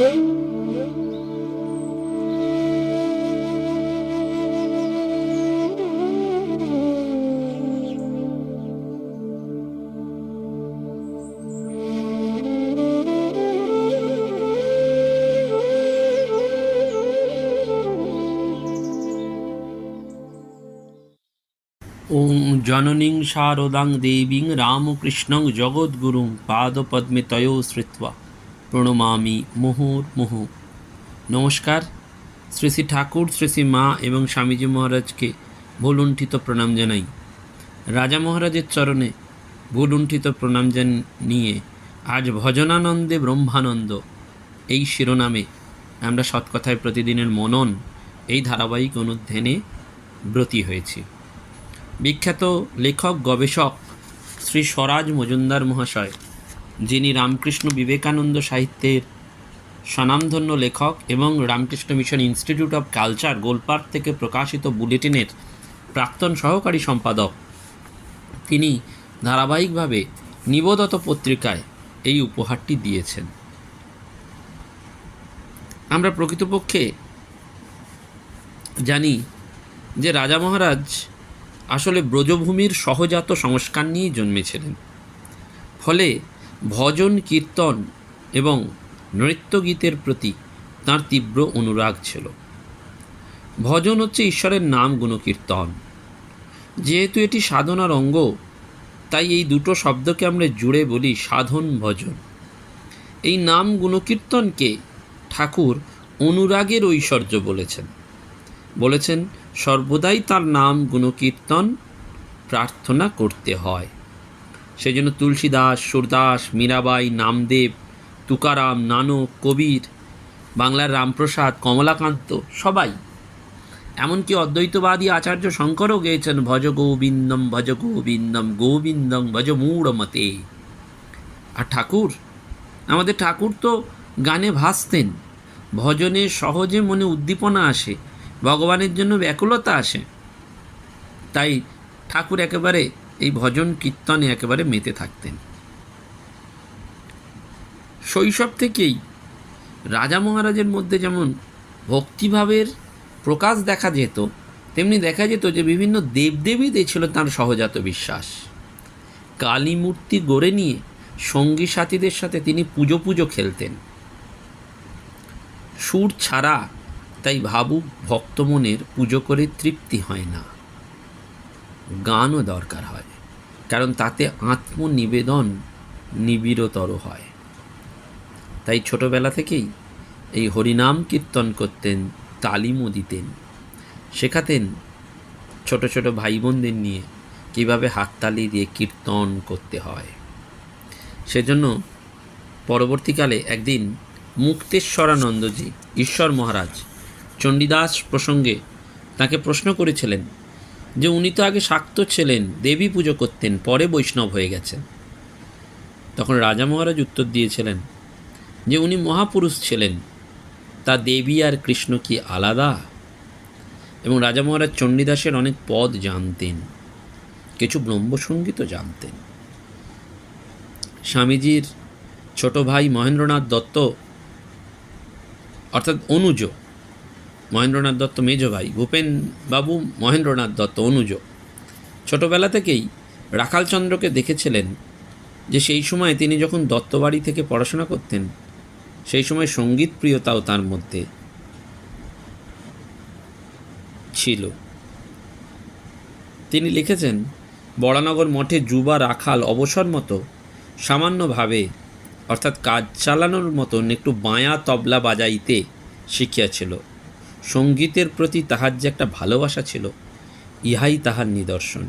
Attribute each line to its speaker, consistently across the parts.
Speaker 1: ॐ जननीं शारदां देवीं रामकृष्णं जगद्गुरुं पादपद्मतयोः श्रुत्वा। প্রণমামি মুহুর্মুহু নমস্কার। শ্রী শ্রী ঠাকুর, শ্রী শ্রী মা এবং স্বামীজি মহারাজকে ভুলুণ্ঠিত প্রণাম জানাই। রাজা মহারাজের চরণে ভুলুণ্ঠিত প্রণাম জানিয়ে আজ ভজনানন্দে ব্রহ্মানন্দ এই শিরোনামে আমরা সৎকথায় প্রতিদিনের মনন এই ধারাবাহিক অনুধ্যানে ব্রতী হয়েছি। বিখ্যাত লেখক, গবেষক শ্রী স্বরাজ মজুমদার মহাশয় যিনি রামকৃষ্ণ বিবেকানন্দ সাহিত্যের স্বনামধন্য লেখক এবং Ramakrishna mission institute of culture Golpark থেকে প্রকাশিত বুলেটিনের প্রাক্তন সহকারী সম্পাদক। তিনি ধারাবাহিকভাবে নিবোদত পত্রিকায় এই উপহারটি দিয়েছেন। আমরা প্রকৃতপক্ষে জানি যে রাজা মহারাজ আসলে ব্রজভূমির সহজাত সংস্কার নিয়েই জন্মেছিলেন। ফলে ভজন, কীর্তন এবং নৃত্যগীতের প্রতি তার তীব্র অনুরাগ ছিল। ভজন হচ্ছে ঈশ্বরের নাম গুণকীর্তন। যেহেতু এটি সাধনার অঙ্গ, তাই এই দুটো শব্দকে আমরা জুড়ে বলি সাধন ভজন। এই নাম গুণকীর্তনকে ঠাকুর অনুরাগের ঐশ্বর্য বলেছেন। বলেছেন, সর্বদাই তার নাম গুণকীর্তন প্রার্থনা করতে হয়। সেই জন্য তুলসীদাস, সুরদাস, মীরাবাই, নামদেব, তুকারাম, নানক, কবির, বাংলার রামপ্রসাদ, কমলাকান্ত সবাই। এমনকি অদ্বৈতবাদী আচার্য শঙ্করও গেয়েছেন, ভজ গোবিন্দম ভজ গোবিন্দম গোবিন্দম ভজ মূঢ়মতে। আর ঠাকুর? আমাদের ঠাকুর তো গানে ভাসতেন। ভজনে সহজে মনে উদ্দীপনা আসে, ভগবানের জন্য ব্যাকুলতা আসে। তাই ঠাকুর একেবারে এই ভজন কীর্তনে একেবারে মেতে থাকতেন। শৈশব থেকেই রাজা মহারাজের মধ্যে যেমন ভক্তিভাবের প্রকাশ দেখা যেত, তেমনি দেখা যেত যে বিভিন্ন দেবদেবীতে ছিল তার সহজাত বিশ্বাস। কালী মূর্তি গড়ে নিয়ে সঙ্গী সাথীদের সাথে তিনি পুজো পুজো খেলতেন। সুর ছাড়া তাই ভাবুক ভক্তমনের পুজো করে তৃপ্তি হয় না। গানও দরকার হয়। কারণ তাতে আত্মনিবেদন নিবিড়তর হয়। তাই ছোটবেলা থেকেই এই হরিনাম কীর্তন করতেন, তালিমও দিতেন, শেখাতেন ছোট ছোট ভাই বোনদের নিয়ে কীভাবে হাততালি দিয়ে কীর্তন করতে হয়। সেজন্য পরবর্তীকালে একদিন মুক্তেশ্বরানন্দজি, ঈশ্বর মহারাজ চণ্ডীদাস প্রসঙ্গে তাকে প্রশ্ন করেছিলেন যে উনি তো আগে শাক্ত ছিলেন, দেবী পুজো করতেন, পরে বৈষ্ণব হয়ে গেছেন। তখন রাজা মহারাজ উত্তর দিয়েছিলেন যে উনি মহাপুরুষ ছিলেন, তা দেবী আর কৃষ্ণ কি আলাদা? এবং রাজা মহারাজ চণ্ডীদাসের অনেক পদ জানতেন, কিছু ব্রহ্মসঙ্গীতও জানতেন। স্বামীজির ছোট ভাই মহেন্দ্রনাথ দত্ত, অর্থাৎ অনুজ মহেন্দ্রনাথ দত্ত মেজ ভাই, ভূপেন বাবু মহেন্দ্রনাথ দত্ত অনুজ। ছোটবেলা থেকেই রাখালচন্দ্রকে দেখেছিলেন যে সেই সময় তিনি যখন দত্তবাড়ি থেকে পড়াশোনা করতেন, সেই সময় সংগীত প্রিয়তাও তার মধ্যে ছিল। তিনি লিখেছেন বড়ানগর মঠে যুবা রাখাল অবসর মতো সামান্যভাবে, অর্থাৎ কাজ চালানোর মতন একটু বাঁয়া তবলা বাজাইতে শিখিয়াছিল। সঙ্গীতের প্রতি তাহার যে একটা ভালোবাসা ছিল, ইহাই তাহার নিদর্শন।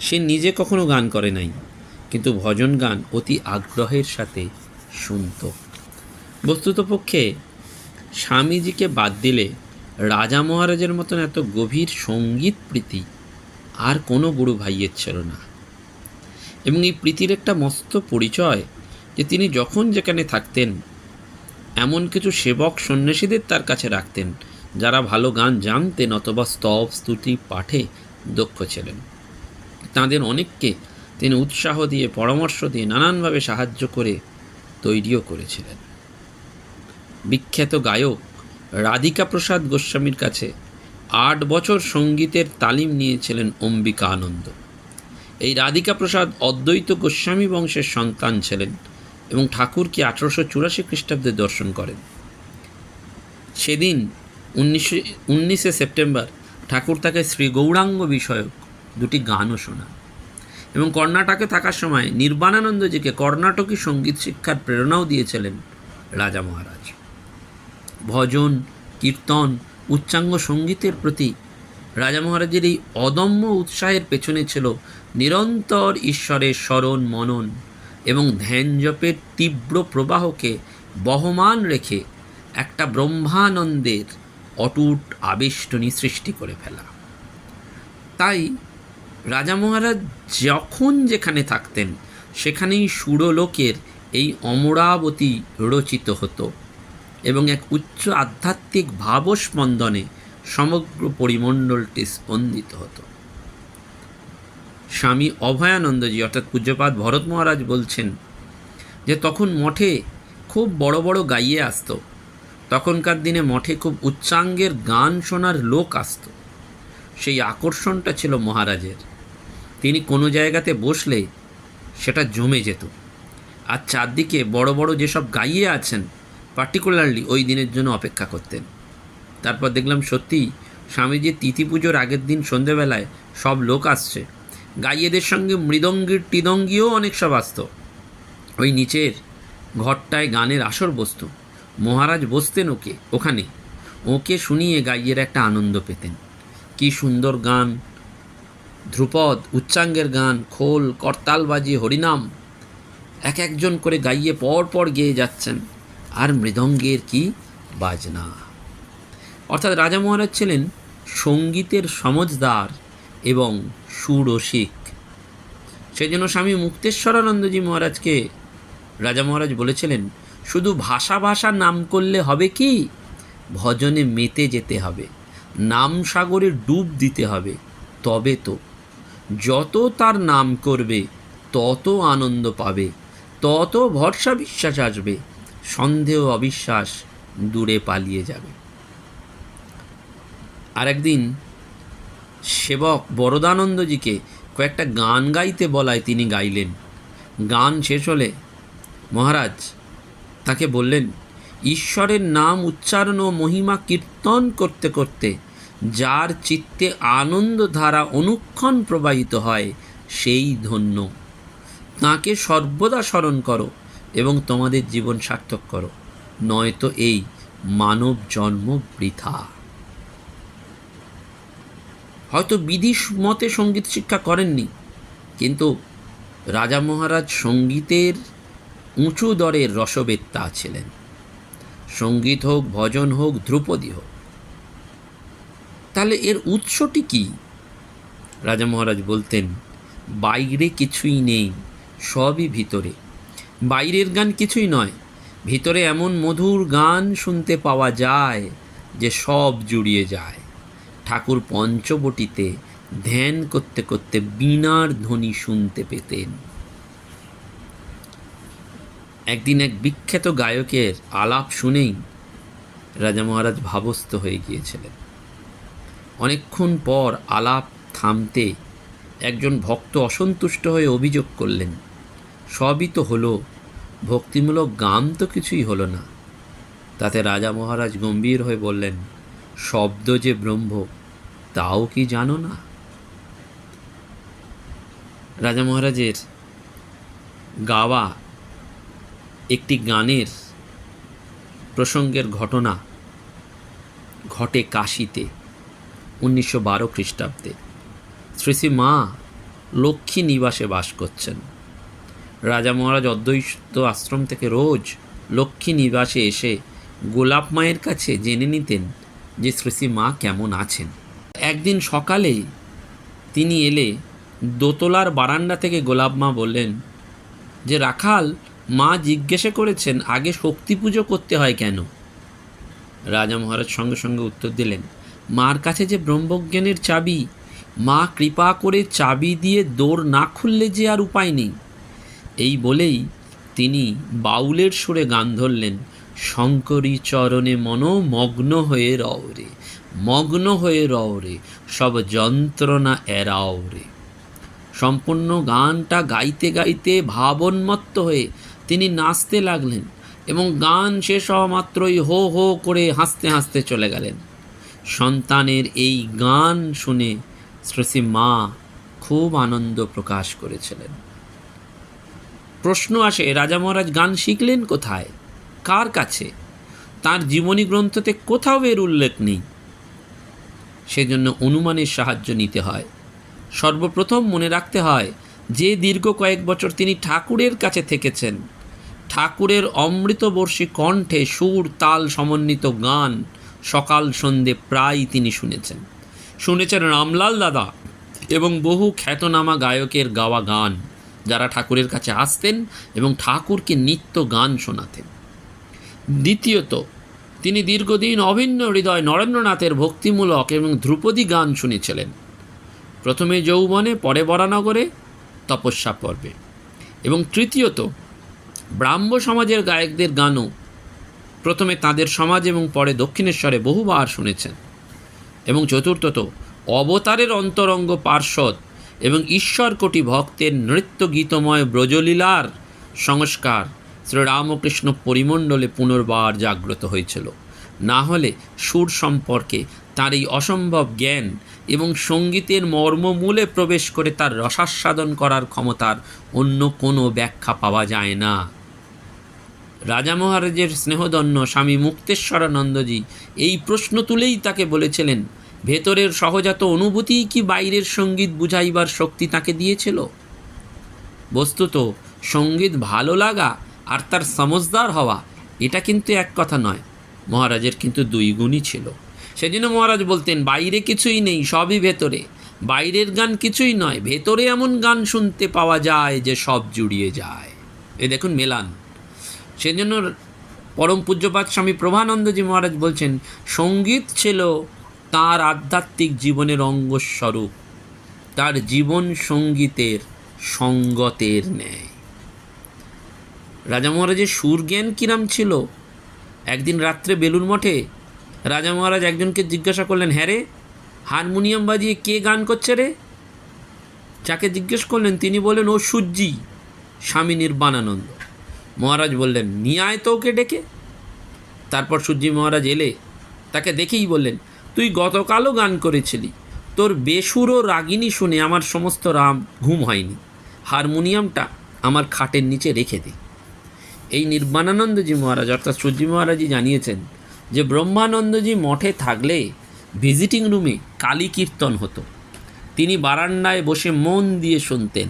Speaker 1: সে নিজে কখনো গান করে নাই, কিন্তু ভজন গান অতি আগ্রহের সাথে শুনত। বস্তুতপক্ষে স্বামীজিকে বাদ দিলে রাজা মহারাজের মতন এত গভীর সংগীত প্রীতি আর কোনো গুরু ভাইয়ের ছিল না। এবং এই প্রীতির একটা মস্ত পরিচয় যে তিনি যখন যেখানে থাকতেন, এমন কিছু সেবক সন্ন্যাসীদের তার কাছে রাখতেন যারা ভালো গান জানতেন অথবা স্তব, স্তুতি, পাঠে দক্ষ ছিলেন। তাঁদের অনেককে তিনি উৎসাহ দিয়ে, পরামর্শ দিয়ে নানানভাবে সাহায্য করে তৈরিও করেছিলেন। বিখ্যাত গায়ক রাধিকা প্রসাদ গোস্বামীর কাছে আট বছর সঙ্গীতের তালিম নিয়েছিলেন অম্বিকা আনন্দ এই রাধিকা প্রসাদ অদ্বৈত গোস্বামী বংশের সন্তান ছিলেন এবং ঠাকুরকে আঠারোশো চুরাশি খ্রিস্টাব্দে দর্শন করেন। সেদিন উনিশে উনিশে সেপ্টেম্বর ঠাকুর তাকে শ্রী গৌরাঙ্গ বিষয়ক দুটি গানও শোনান। এবং কর্ণাটকে থাকার সময় নির্বাণানন্দজিকে কর্ণাটকী সংগীত শিক্ষার প্রেরণাও দিয়েছিলেন রাজা মহারাজ। ভজন, কীর্তন, উচ্চাঙ্গ সঙ্গীতের প্রতি রাজা মহারাজের এই অদম্য উৎসাহের পেছনে ছিল নিরন্তর ঈশ্বরের স্মরণ, মনন এবং ধ্যান জপের তীব্র প্রবাহকে বহমান রেখে একটা ব্রহ্মানন্দের অটুট আবেষ্টনী সৃষ্টি করে ফেলা। তাই রাজা মহারাজ যখন যেখানে থাকতেন, সেখানেই সুরলোকের এই অমরাবতী রচিত হতো এবং এক উচ্চ আধ্যাত্মিক ভাবস্পন্দনে সমগ্র পরিমণ্ডলটি স্পন্দিত হতো। স্বামী অভয়ানন্দজি অর্থাৎ পূজ্যপাত ভরত মহারাজ বলছেন যে, তখন মঠে খুব বড় বড় গাইয়ে আসতো। তখনকার দিনে মঠে খুব উচ্চাঙ্গের গান শোনার লোক আসতো। সেই আকর্ষণটা ছিল মহারাজের। তিনি কোনো জায়গাতে বসলে সেটা জমে যেত। আর চারদিকে বড় বড় যেসব গাইয়ে আছেন পার্টিকুলারলি ওই দিনের জন্য অপেক্ষা করতেন। তারপর দেখলাম সত্যি স্বামীজির তিথি পুজোর আগের দিন সন্ধেবেলায় সব লোক আসছে। গাইয়েদের সঙ্গে মৃদঙ্গীর টিদঙ্গিও অনেক সব আসতো। ওই নিচের ঘরটায় গানের আসর বসতো। মহারাজ বসতেন ওকে, ওখানে। ওকে শুনিয়ে গাইয়ের একটা আনন্দ পেতেন। কি সুন্দর গান, ধ্রুপদ, উচ্চাঙ্গের গান, খোল করতালবাজি হরিনাম। এক একজন করে গাইয়ে পর পর গেয়ে যাচ্ছেন, আর মৃদঙ্গের কি বাজনা। অর্থাৎ রাজা মহারাজ ছিলেন সঙ্গীতের সমজদার এবং সুরসিক। সেই জন্য স্বামী মুক্তেশ্বরানন্দজি মহারাজকে রাজা মহারাজ বলেছিলেন শুধু ভাষা ভাষা নাম করলে হবে কি? ভজনে মেতে যেতে হবে, নাম সাগরে ডুব দিতে হবে, তবে তো। যত তার নাম করবে, তত আনন্দ পাবে, তত ভরসা বিশ্বাস আসবে, সন্দেহ অবিশ্বাস দূরে পালিয়ে যাবে। আরেকদিন সেবক বরদানন্দজিকে কয়েকটা গান গাইতে বলায় তিনি গাইলেন। গান শেষ হলে, মহারাজ তাকে বললেন, ঈশ্বরের নাম উচ্চারণ ও মহিমা কীর্তন করতে করতে যার চিত্তে আনন্দ ধারা অনুক্ষণ প্রবাহিত হয়, সেই ধন্য। তাকে সর্বদা স্মরণ করো এবং তোমাদের জীবন সার্থক করো। নয়তো এই মানব জন্ম বৃথা। হয়তো বিধি মতে সংগীত শিক্ষা করেননি, কিন্তু রাজা মহারাজ সঙ্গীতের উঁচু দরের রসবেত্তা ছিলেন। সংগীত হোক, ভজন হোক, ধ্রুপদী হোক। তাহলে এর উৎসটি কি? রাজা মহারাজ বলতেন, বাইরে কিছুই নেই, সবই ভিতরে। বাইরের গান কিছুই নয়, ভিতরে এমন মধুর গান শুনতে পাওয়া যায় যে সব জুড়িয়ে যায়। ঠাকুর পঞ্চবটিতে ধ্যান করতে করতে বীণার ধ্বনি শুনতে পেতেন। একদিন এক বিখ্যাত গায়কের আলাপ শুনেই রাজা মহারাজ ভাবস্থ হয়ে গিয়েছিলেন। অনেকক্ষণ পর আলাপ থামতে একজন ভক্ত অসন্তুষ্ট হয়ে অভিযোগ করলেন, সবই তো হলো, ভক্তিমূলক গান তো কিছুই হলো না। তাতে রাজা মহারাজ গম্ভীর হয়ে বললেন, শব্দ যে ব্রহ্ম, তাও কি জানো না? রাজা মহারাজের গাওয়া একটি গানের প্রসঙ্গের ঘটনা ঘটে কাশিতে, উনিশশো বারো খ্রিস্টাব্দে। শ্রী মা লক্ষ্মী নিবাসে বাস করছেন। রাজা মহারাজ অদ্বৈত আশ্রম থেকে রোজ লক্ষ্মী নিবাসে এসে গোলাপ মায়ের কাছে জেনে নিতেন যে শ্রী মা কেমন আছেন। একদিন সকালে তিনি এলে দোতলার বারান্দা থেকে গোলাপ মা বললেন, যে রাখাল মা জিজ্ঞাসা করেছেন, আগে শক্তি পুজো করতে হয় কেন? রাজা মহারাজ সঙ্গে সঙ্গে উত্তর দিলেন, মার কাছে যে ব্রহ্মজ্ঞানের চাবি, মা কৃপা করে চাবি দিয়ে দৌড় না খুললে যে আর উপায় নেই। এই বলেই তিনি বাউলের সুরে গান ধরলেন, শঙ্করী চরণে মন মগ্ন হয়ে রওরে মগ্ন হয়ে রওরে সব যন্ত্রণা এরাও রে। সম্পূর্ণ গানটা গাইতে গাইতে ভাবন্মত্ত হয়ে তিনি নাচতে লাগলেন এবং গান শেষ হওয়া মাত্রই হো হো করে হাসতে হাসতে চলে গেলেন। সন্তানের এই গান শুনে শ্রী মা খুব আনন্দ প্রকাশ করেছিলেন। প্রশ্ন আসে, রাজা মহারাজ গান শিখলেন কোথায়? কার কাছে? তার জীবনী গ্রন্থতে কোথাও এর উল্লেখ নেই। সেজন্য অনুমানের সাহায্য নিতে হয়। সর্বপ্রথম মনে রাখতে হয়, যে দীর্ঘ কয়েক বছর তিনি ঠাকুরের কাছে থেকেছেন ঠাকুরের অমৃতবর্ষী কণ্ঠে সুর তাল সমন্বিত গান সকাল সন্ধে প্রায় তিনি শুনেছেন। শুনেছেন রামলাল দাদা এবং বহু খ্যাতনামা গায়কের গাওয়া গান। যারা ঠাকুরের কাছে আসতেন এবং ঠাকুরকে নিত্য গান শোনাতেন। দ্বিতীয়ত, তিনি দীর্ঘদিন অভিন্ন হৃদয় নরেন্দ্রনাথের ভক্তিমূলক এবং ধ্রুপদী গান শুনেছিলেন। প্রথমে যৌবনে, পরে বরানগরে, তপস্যা পর্বে। এবং তৃতীয়ত ব্রাহ্ম সমাজের গায়কদের গানও প্রথমে তাদের সমাজ এবং পরে দক্ষিণেশ্বরে বহুবার শুনেছেন। এবং চতুর্থত, অবতারের অন্তরঙ্গ পার্শ্বদ এবং ঈশ্বর কোটি ভক্তের নৃত্য গীতময় ব্রজলীলার সংস্কার শ্রীরামকৃষ্ণ পরিমণ্ডলে পুনর্বার জাগ্রত হয়েছিল। না হলে সুর সম্পর্কে তার এই অসম্ভব জ্ঞান এবং সঙ্গীতের মর্মমূলে প্রবেশ করে তার রসাস্বাদন করার ক্ষমতার অন্য কোনো ব্যাখ্যা পাওয়া যায় না। রাজা মহারাজের স্নেহদন্য স্বামী মুক্তেশ্বরানন্দজি এই প্রশ্ন তুলেই তাকে বলেছিলেন, ভেতরের সহজাত অনুভূতিই কি বাইরের সংগীত বুঝাইবার শক্তি তাকে দিয়েছিল? বস্তুত, সংগীত ভালো লাগা আর তার সমজদার হওয়া, এটা কিন্তু এক কথা নয়। মহারাজের কিন্তু দুই গুণই ছিল। সেজন্য মহারাজ বলতেন, বাইরে কিছুই নেই, সবই ভেতরে। বাইরের গান কিছুই নয়, ভেতরে এমন গান শুনতে পাওয়া যায় যে সব জুড়িয়ে যায়। এ দেখুন মেলান। সেজন্য পরম পূজ্যপাত স্বামী প্রভানন্দজি মহারাজ বলছেন, সংগীত ছিল তার আধ্যাত্মিক জীবনের অঙ্গস্বরূপ। তার জীবন সঙ্গীতের সঙ্গতের ন্যায়। রাজা মহারাজের সুরজ্ঞান কিরাম ছিল? একদিন রাত্রে বেলুর মঠে রাজা মহারাজ একজনকে জিজ্ঞাসা করলেন হ্যাঁ রে, হারমোনিয়াম বাজিয়ে কে গান করছে রে? যাকে জিজ্ঞেস করলেন, তিনি বললেন, ও সূর্যি, স্বামী নির্বাণানন্দ। মহারাজ বললেন নিয়ে আয় তো ওকে ডেকে? তারপর সূর্যি মহারাজ এলে, তাকে দেখেই বললেন, তুই গতকালও গান করেছিলি। তোর বেসুরো রাগিনী শুনে আমার সমস্ত রাম ঘুম হয়নি। হারমোনিয়ামটা আমার খাটের নিচে রেখে দে। এই নির্বাণানন্দজি মহারাজ, অর্থাৎ সূর্যি মহারাজই জানিয়েছেন যে, ব্রহ্মানন্দজি মঠে থাকলে ভিজিটিং রুমে কালী কীর্তন হতো। তিনি বারান্দায় বসে মন দিয়ে শুনতেন।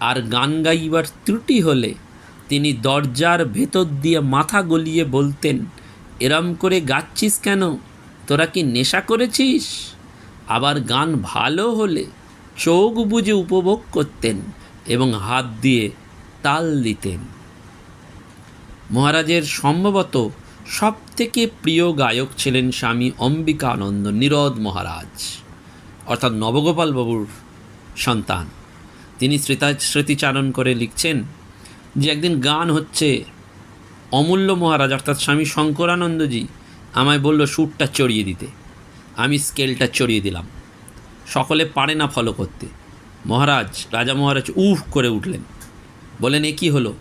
Speaker 1: আর গান গাইবার ত্রুটি হলে তিনি দরজার ভেতর দিয়ে মাথা গলিয়ে বলতেন, এরম করে গাচ্ছিস কেন? তোরা কি নেশা করেছিস? আবার গান ভালো হলে চোখ বুজে উপভোগ করতেন এবং হাত দিয়ে তাল দিতেন। মহারাজের সম্ভবত সবথেকে প্রিয় গায়ক ছিলেন স্বামী অম্বিকানন্দ নিরদ মহারাজ, অর্থাৎ নবগোপাল বাবুর সন্তান। তিনি স্মৃতা স্মৃতিচারণ করে লিখছেন যে একদিন গান হচ্ছে, অমূল্য মহারাজ, অর্থাৎ স্বামী শঙ্করানন্দজি আমায় বলল সুরটা চড়িয়ে দিতে। আমি স্কেলটা চড়িয়ে দিলাম। সকলে পারে না ফলো করতে। মহারাজ, রাজা মহারাজ উফ করে উঠলেন। বলেন, এ কী হলো?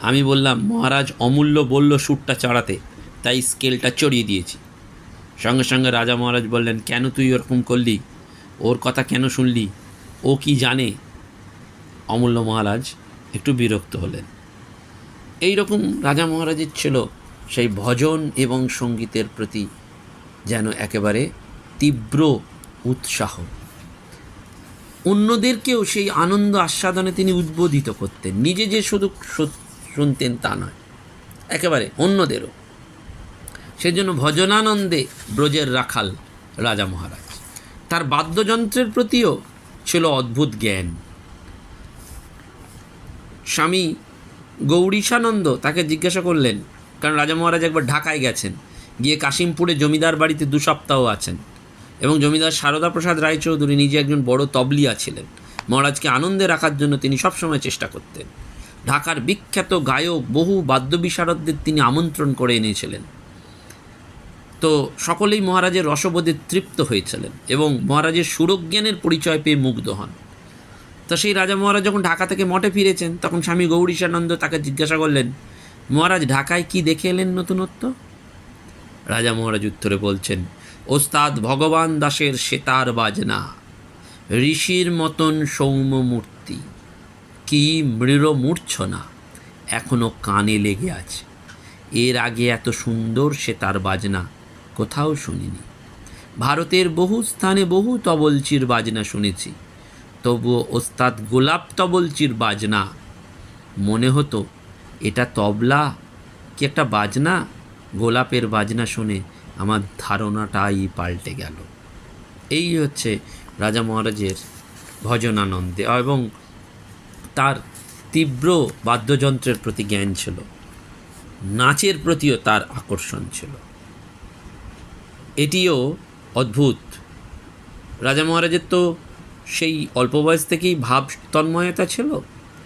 Speaker 1: আমি বললাম, মহারাজ, অমূল্য বলল সুরটা চড়াতে, তাই স্কেলটা চড়িয়ে দিয়েছি। সঙ্গে সঙ্গে রাজা মহারাজ বললেন, কেন তুই ওরকম করলি? ওর কথা কেন শুনলি? ও কি জানে? অমূল্য মহারাজ একটু বিরক্ত হলেন। এই রকম রাজা মহারাজের ছিল সেই ভজন এবং সঙ্গীতের প্রতি যেন একেবারে তীব্র উৎসাহ। অন্যদেরকেও সেই আনন্দ আস্বাদনে তিনি উদ্বোধিত করতেন। নিজে যে শুধু শুনতেন তা নয়, একেবারে অন্যদেরও। সেজন্য ভজনানন্দে ব্রজের রাখাল রাজা মহারাজ। তার বাদ্যযন্ত্রের প্রতিও ছিল অদ্ভুত জ্ঞান। স্বামী গৌরীশানন্দ তাকে জিজ্ঞাসা করলেন, কারণ রাজা মহারাজ একবার ঢাকায় গেছেন, গিয়ে কাশিমপুরে জমিদার বাড়িতে দু সপ্তাহ আছেন এবং জমিদার সারদা প্রসাদ রায়চৌধুরী নিজে একজন বড় তবলিয়া ছিলেন। মহারাজকে আনন্দে রাখার জন্য তিনি সবসময় চেষ্টা করতেন। ঢাকার বিখ্যাত গায়ক বহু বাদ্যবিশারদদের তিনি আমন্ত্রণ করে এনেছিলেন। তো সকলেই মহারাজের রসবোধে তৃপ্ত হয়েছিলেন এবং মহারাজের সুরজ্ঞানের পরিচয় পেয়ে মুগ্ধ হন। তো সেই রাজা মহারাজ যখন ঢাকা থেকে মঠে ফিরেছেন, তখন স্বামী গৌরীশানন্দ তাকে জিজ্ঞাসা করলেন, মহারাজ, ঢাকায় কি দেখে এলেন নতুনত্ব? রাজা মহারাজ উত্তরে বলছেন, ওস্তাদ ভগবান দাসের সেতার বাজনা, ঋষির মতন সৌম্য মূর্তি, কি মৃর মূর্ছনা এখনও কানে লেগে আছে। এর আগে এত সুন্দর সেতার বাজনা কোথাও শুনিনি। ভারতের বহু স্থানে বহু তবলচির বাজনা শুনেছি। তবুও ওস্তাদ গোলাপ তবলচির বাজনা। মনে হতো, এটা তবলা? কি একটা বাজনা? গোলাপের বাজনা শুনে আমার ধারণাটাই পাল্টে গেল। এই হচ্ছে রাজা মহারাজের ভজনানন্দে, এবং তার তীব্র বাদ্যযন্ত্রের প্রতি জ্ঞান ছিল। নাচের প্রতিও তার আকর্ষণ ছিল। এটিও অদ্ভুত। রাজা মহারাজের তো সেই অল্প বয়স থেকেই ভাব তন্ময়তা ছিল?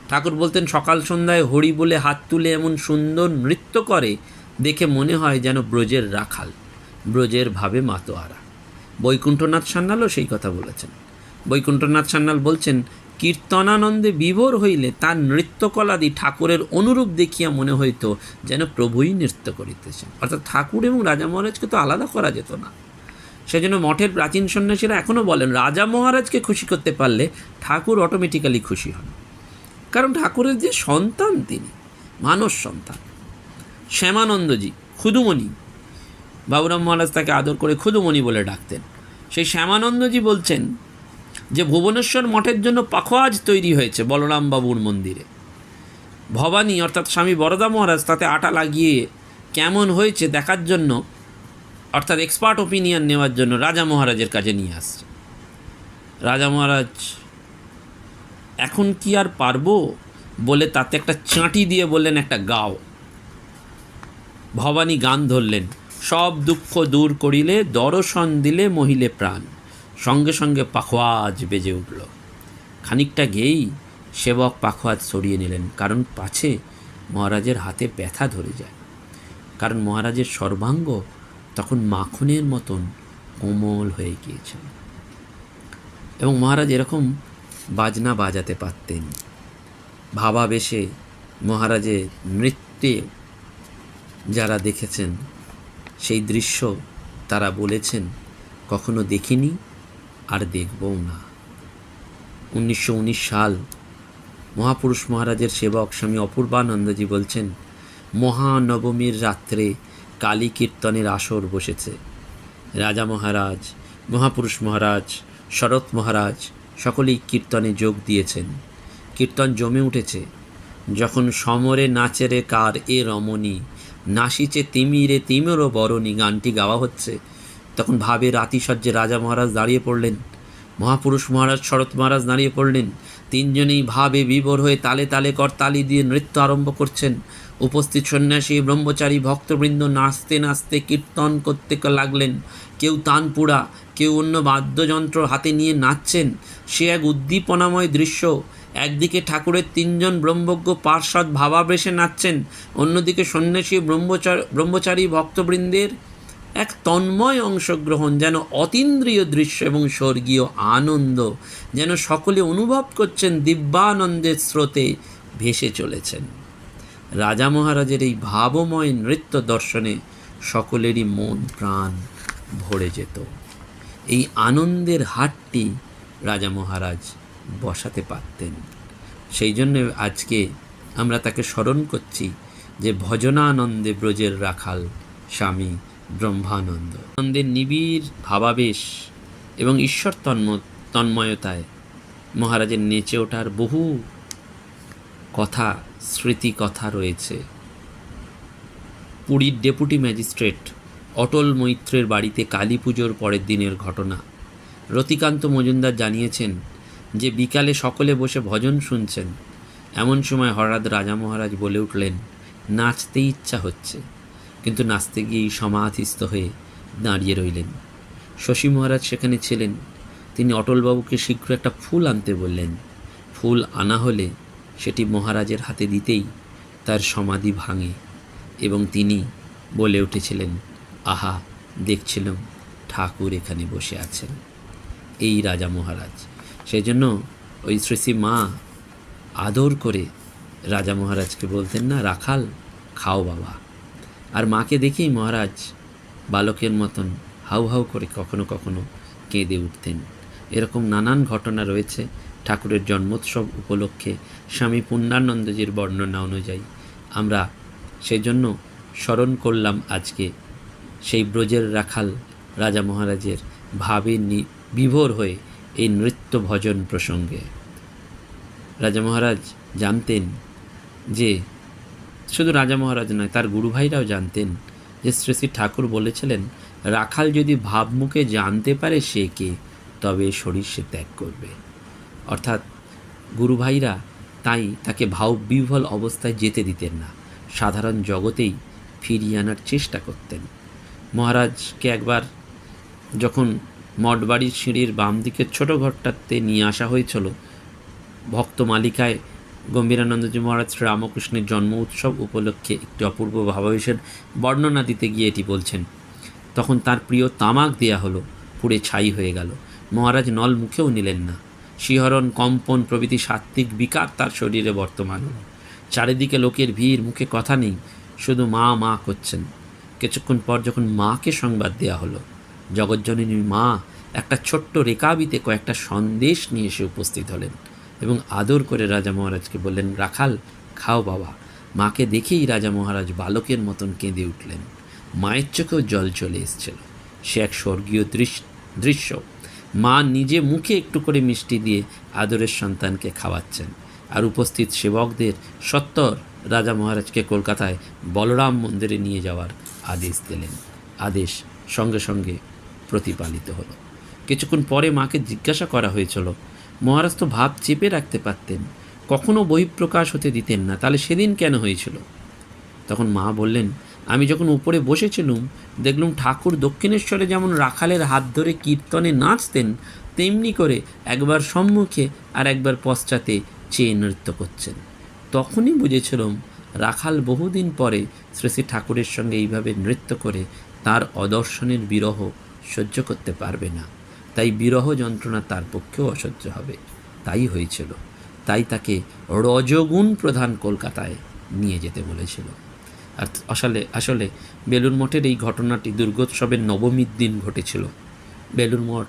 Speaker 1: ঠাকুর বলতেন, সকাল সন্ধ্যায় হরি বলে হাত তুলে এমন সুন্দর নৃত্য করে, দেখে মনে হয় যেন ব্রজের রাখাল, ব্রজের ভাবে মাতোয়ারা। বৈকুণ্ঠনাথ সান্যালও সেই কথা বলেছেন। বৈকুণ্ঠনাথ সান্যাল বলছেন, কীর্তনানন্দে বিভোর হইলে তার নৃত্যকলাদি ঠাকুরের অনুরূপ দেখিয়া মনে হইত যেন প্রভুই নৃত্য করিতেছেন। অর্থাৎ ঠাকুর এবং রাজা মহারাজকে তো আলাদা করা যেত না। সেজন্য মঠের প্রাচীন সন্ন্যাসীরা এখনও বলেন, রাজা মহারাজকে খুশি করতে পারলে ঠাকুর অটোমেটিক্যালি খুশি হন। কারণ ঠাকুরের যে সন্তান তিনি, মানস সন্তান। শ্যামানন্দজি খুদুমণি, বাবুরাম মহারাজ তাকে আদর করে খুদুমণি বলে ডাকতেন। সেই শ্যামানন্দজি বলছেন যে, ভুবনেশ্বর মঠের জন্য পাখোয়াজ তৈরি হয়েছে বলরাম বাবুর মন্দিরে। ভবানী অর্থাৎ স্বামী বরদা মহারাজ তাতে আটা লাগিয়ে কেমন হয়েছে দেখার জন্য অর্থাৎ এক্সপার্ট ওপিনিয়ন নেওয়ার জন্য রাজা মহারাজের কাছে নিয়ে আসছে। রাজা মহারাজ, এখন কি আর পারব? বলে তাতে একটা চাঁটি দিয়ে বললেন, একটা গাও। ভবানী গান ধরলেন, সব দুঃখ দূর করিলে দর্শন দিলে মহিলে প্রাণ। সঙ্গে সঙ্গে পাখোয়াজ বেজে উঠল। খানিকটা গেয়েই সেবক পাখোয়াজ সরিয়ে নিলেন, কারণ পাছে মহারাজের হাতে ব্যথা ধরে যায়। কারণ মহারাজের সর্বাঙ্গ তখন মাখনের মতন কোমল হয়ে গিয়েছিল। এবং মহারাজ এরকম বাজনা বাজাতে পারতেন। ভাবাবেশে মহারাজের নৃত্যে যারা দেখেছেন, সেই দৃশ্য তারা বলেছেন, কখনো দেখিনি আর দেখবও না। উনিশশো উনিশ সাল মহাপুরুষ মহারাজের সেবক স্বামী অপূর্বানন্দজি বলছেন, মহানবমীর রাত্রে কালী কীর্তনের আসর বসেছে। রাজা মহারাজ, মহাপুরুষ মহারাজ, শরৎ মহারাজ সকলেই কীর্তনে যোগ দিয়েছেন। কীর্তন জমে উঠেছে। যখন সমরে নাচেরে কার এ রমণী নাসিচে তিমিরে তিমিরও বরণী গানটি গাওয়া হচ্ছে। তখন ভাবে রাতিসজ্জে রাজা মহারাজ দাঁড়িয়ে পড়লেন। মহাপুরুষ মহারাজ, শরৎ মহারাজ দাঁড়িয়ে পড়লেন। তিনজনেই ভাবে বিভোর হয়ে তালে তালে করতালি দিয়ে নৃত্য আরম্ভ করছেন। উপস্থিত সন্ন্যাসী, ব্রহ্মচারী, ভক্তবৃন্দ নাচতে নাচতে কীর্তন করতে লাগলেন। কেউ তানপুরা, কেউ অন্য বাদ্যযন্ত্র হাতে নিয়ে নাচছেন। সে এক উদ্দীপনাময় দৃশ্য। একদিকে ঠাকুরের তিনজন ব্রহ্মজ্ঞ পার্ষদ ভাবাবেশে নাচছেন, অন্যদিকে সন্ন্যাসী, ব্রহ্মচার, ব্রহ্মচারী, ভক্তবৃন্দের এক তন্ময় অংশগ্রহণ, যেন অতীন্দ্রিয় দৃশ্য এবং স্বর্গীয় আনন্দ, যেন সকলে অনুভব করছেন দিব্যানন্দের স্রোতে ভেসে চলেছেন। রাজা মহারাজের এই ভাবময় নৃত্য দর্শনে সকলেরই মন, প্রাণ ভরে যেত। এই আনন্দের হাটটি রাজা মহারাজ বসাতে পারতেন। সেই জন্য আজকে আমরা তাকে স্মরণ করছি যে ভজনানন্দে ব্রজের রাখাল স্বামী ব্রহ্মানন্দ। আনন্দের নিবিড় ভাবাবেশ এবং ঈশ্বর তন্ম, তন্ময়তায় মহারাজের নেচে ওঠার বহু কথা স্মৃতি কথা রয়েছে। পুরীর ডেপুটি ম্যাজিস্ট্রেট অটল মৈত্রের বাড়িতে কালী পুজোর পরের দিনের ঘটনা। রতিকান্ত মজুমদার জানিয়েছেন যে, বিকালে সকলে বসে ভজন শুনছেন। এমন সময় হঠাৎ রাজা মহারাজ বলে উঠলেন নাচতে ইচ্ছা হচ্ছে। কিন্তু নাচতে গিয়েই সমাধিস্থ হয়ে দাঁড়িয়ে রইলেন। শশী মহারাজ সেখানে ছিলেন। তিনি অটলবাবুকে শীঘ্র একটা ফুল আনতে বললেন। ফুল আনা হলে সেটি মহারাজের হাতে দিতেই তার সমাধি ভাঙে এবং তিনি বলে উঠেছিলেন, আহা, দেখছিলাম ঠাকুর এখানে বসে আছেন। এই রাজা মহারাজ। সেই জন্য ওই শ্রী শ্রী মা আদর করে রাজা মহারাজকে বলতেন, না, রাখাল, খাও বাবা। আর মাকে দেখেই মহারাজ বালকের মতন হাউ হাউ করে কখনো কখনো কেঁদে উঠতেন। এরকম নানান ঘটনা রয়েছে ঠাকুরের জন্মোৎসব উপলক্ষে স্বামী পূর্ণানন্দজির বর্ণনা অনুযায়ী আমরা সেই জন্য স্মরণ করলাম আজকে সেই ব্রজের রাখাল রাজা মহারাজের ভাবে বিভোর হয়ে এই নৃত্য ভজন প্রসঙ্গে। রাজা মহারাজ জানতেন যে, শুধু রাজা মহারাজ নয়, তার গুরু ভাইরাও জানতেন যে শ্রী শ্রী ঠাকুর বলেছিলেন, রাখাল যদি ভাবমুখে জানতে পারে সে কে, তবে শরীর সে ত্যাগ করবে। অর্থাৎ গুরু ভাইরা তাই তাকে ভাববিহ্বল অবস্থায় যেতে দিতেন না। সাধারণ জগতেই ফিরিয়ে আনার চেষ্টা করতেন। মহারাজকে একবার যখন মঠবাড়ির সিঁড়ির বাম দিকের ছোট ঘরটাতে নিয়ে আসা হয়েছিল, ভক্ত মালিকায় গম্ভীরানন্দজি মহারাজ শ্রী রামকৃষ্ণের জন্ম উৎসব উপলক্ষে একটি অপূর্ব ভাবাবেশের বর্ণনা দিতে গিয়ে এটি বলছেন। তখন তার প্রিয় তামাক দেয়া হলো, পুড়ে ছাই হয়ে গেল। মহারাজ নল মুখেও নিলেন না। শিহরণ, কম্পন প্রভৃতি সাত্ত্বিক বিকার তার শরীরে বর্তমান। চারিদিকে লোকের ভিড়, মুখে কথা নেই, শুধু মা মা করছেন। কিছুক্ষণ পর যখন মাকে সংবাদ দেয়া হলো জগজ্জননী মা একটা ছোট্ট রেকাবিতে কয়েকটা সন্দেশ নিয়ে এসে উপস্থিত হলেন এবং আদর করে রাজা মহারাজকে বললেন, রাখাল, খাও বাবা। মাকে দেখেই রাজা মহারাজ বালকের মতন কেঁদে উঠলেন। মায়ের চোখেও জল চলে এসেছিল। সে এক স্বর্গীয় দৃশ- দৃশ্য। মা নিজে মুখে একটু করে মিষ্টি দিয়ে আদরের সন্তানকে খাওয়াচ্ছেন। আর উপস্থিত সেবকদের সত্তর রাজা মহারাজকে কলকাতায় বলরাম মন্দিরে নিয়ে যাওয়ার আদেশ দিলেন। আদেশ সঙ্গে সঙ্গে প্রতিপালিত হলো। কিছুক্ষণ পরে মাকে জিজ্ঞাসা করা হয়েছিল, মহারাজ তো ভাব চেপে রাখতে পারতেন, কখনো বহিঃপ্রকাশ হতে দিতেন না, তাহলে সেদিন কেন হয়েছিল? তখন মা বললেন আমি যখন উপরে বসেছিলুম, দেখলুম ঠাকুর দক্ষিণেশ্বরে যেমন রাখালের হাত ধরে কীর্তনে নাচতেন, তেমনি করে একবার সম্মুখে আর একবার পশ্চাতে চেয়ে নৃত্য করছেন। তখনই বুঝেছিলাম রাখাল বহুদিন পরে শ্রী শ্রী ঠাকুরের সঙ্গে এইভাবে নৃত্য করে তার অদর্শনের বিরহ সহ্য করতে পারবে না। তাই বিরহ যন্ত্রণা তার পক্ষেও অসহ্য হবে। তাই হয়েছিল। তাই তাকে রজগুণ প্রধান কলকাতায় নিয়ে যেতে বলেছিল। আর আসলে আসলে বেলুর মঠের এই ঘটনাটি দুর্গোৎসবের নবমীর দিন ঘটেছিল। বেলুর মঠ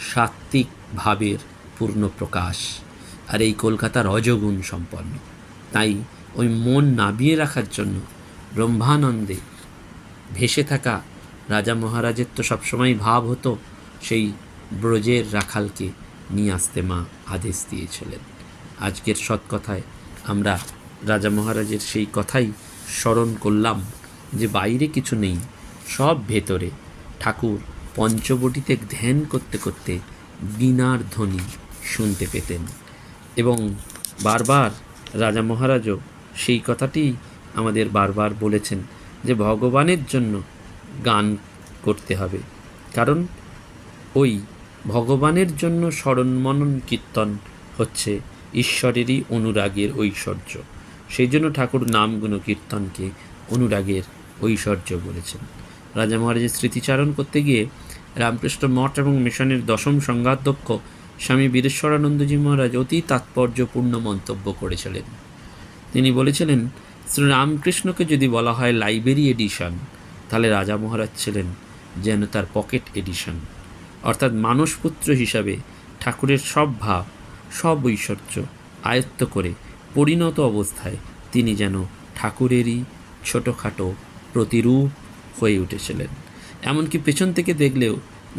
Speaker 1: সাত্ত্বিক ভাবের পূর্ণ প্রকাশ আর এই কলকাতা রজগুণ সম্পন্ন। তাই ওই মন নাবিয়ে রাখার জন্য ব্রহ্মানন্দে ভেসে থাকা রাজা মহারাজের তো সবসময় ভাব হতো, সেই ব্রজের রাখালকে নিয়ে আসতে মা আদেশ দিয়েছিলেন। আজকের সৎ কথায় আমরা রাজা মহারাজের সেই কথাই স্মরণ করলাম যে বাইরে কিছু নেই, সব ভেতরে। ঠাকুর পঞ্চবটিতে ধ্যান করতে করতে বীণার ধ্বনি শুনতে পেতেন এবং বারবার রাজা মহারাজও সেই কথাটি আমাদের বারবার বলেছেন যে ভগবানের জন্য গান করতে হবে। কারণ ওই ভগবানের জন্য স্মরণ মনন কীর্তন হচ্ছে ঈশ্বরেরই অনুরাগের ঐশ্বর্য। সেই জন্য ঠাকুর নাম গুণ কীর্তনকে অনুরাগের ঐশ্বর্য বলেছেন। রাজা মহারাজের স্মৃতিচারণ করতে গিয়ে রামকৃষ্ণ মঠ এবং মিশনের দশম সংঘাধ্যক্ষ স্বামী বীরেশ্বরানন্দজি মহারাজ অতি তাৎপর্যপূর্ণ মন্তব্য করেছিলেন। তিনি বলেছিলেন, শ্রী রামকৃষ্ণকে যদি বলা হয় লাইব্রেরি এডিশন, তাহলে রাজা মহারাজ ছিলেন যেন তার পকেট এডিশন। অর্থাৎ মানসপুত্র হিসাবে ঠাকুরের সব ভাব, সব ঐশ্বর্য আয়ত্ত করে পরিণত অবস্থায় তিনি যেন ঠাকুরেরই ছোটোখাটো প্রতিরূপ হয়ে উঠেছিলেন। এমনকি পেছন থেকে দেখলেও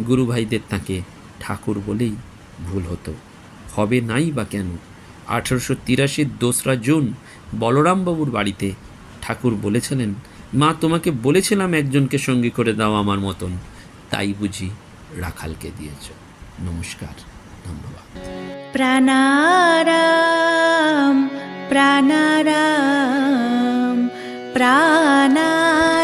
Speaker 1: গুরু ভাইদের তাকে ঠাকুর বলেই ভুল হতো। হবে নাই বা কেন? আঠারোশো তিরাশির দোসরা জুন বলরামবাবুর বাড়িতে ঠাকুর বলেছিলেন, মা, তোমাকে বলেছিলাম একজনকে সঙ্গী করে দাও আমার মতন। তাই বুঝি রাখালকে দিয়েছ। নমস্কার, ধন্যবাদ।
Speaker 2: প্রাণারাম প্রাণারাম প্রাণারাম।